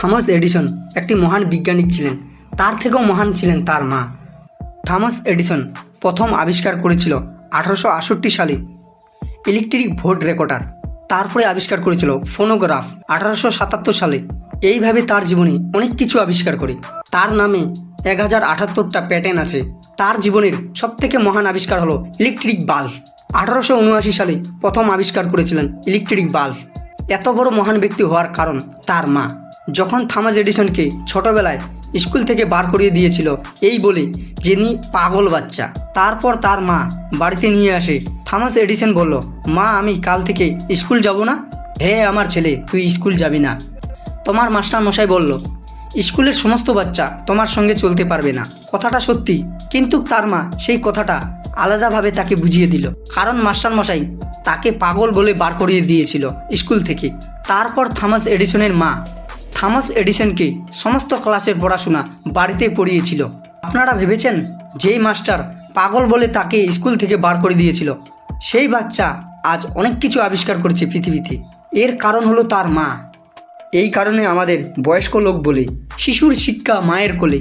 Thomas Edison একটি মহান বিজ্ঞানিক ছিলেন। তার থেকেও মহান ছিলেন তার মা। থমাস এডিসন প্রথম আবিষ্কার করেছিল আঠারোশো আষট্টি সালে। Electric vote recorder. তারপরে আবিষ্কার করেছিল ফোনোগ্রাফ আঠারোশো সাতাত্তর সালে। এইভাবে তার জীবনে অনেক কিছু আবিষ্কার করে। তার নামে এক হাজার আটাত্তরটা প্যাটার্ন আছে। তার জীবনের সবথেকে মহান আবিষ্কার হলো ইলেকট্রিক বাল্ব। আঠারোশো উনআশি সালে প্রথম আবিষ্কার করেছিলেন ইলেকট্রিক বাল্ব। এত বড় মহান ব্যক্তি হওয়ার কারণ তার মা। যখন থামাস এডিসনকে ছোটবেলায় স্কুল থেকে বার করিয়ে দিয়েছিল, এই বলে যিনি পাগল বাচ্চা। তারপর তার মা বাড়িতে নিয়ে আসে। থামাস এডিসন বলল, মা, আমি কাল থেকে স্কুল যাব না? হে আমার ছেলে, তুই স্কুল যাবি না। তোমার মাস্টার মশাই বলল, স্কুলের সমস্ত বাচ্চা তোমার সঙ্গে চলতে পারবে না। কথাটা সত্যি, কিন্তু তার মা সেই কথাটা আলাদাভাবে তাকে বুঝিয়ে দিল। কারণ মাস্টার মশাই তাকে পাগল বলে বার করিয়ে দিয়েছিল স্কুল থেকে। তারপর থামাস এডিসনের মা থামাস এডিসনকে সমস্ত ক্লাসের পড়াশোনা বাড়িতে পড়িয়েছিল। আপনারা ভেবেছেন যেই মাস্টার পাগল বলে তাকে স্কুল থেকে বার করে দিয়েছিল, সেই বাচ্চা আজ অনেক কিছু আবিষ্কার করেছে পৃথিবীতে। এর কারণ হলো তার মা। এই কারণে আমাদের বয়স্ক লোক বলে, শিশুর শিক্ষা মায়ের কোলে।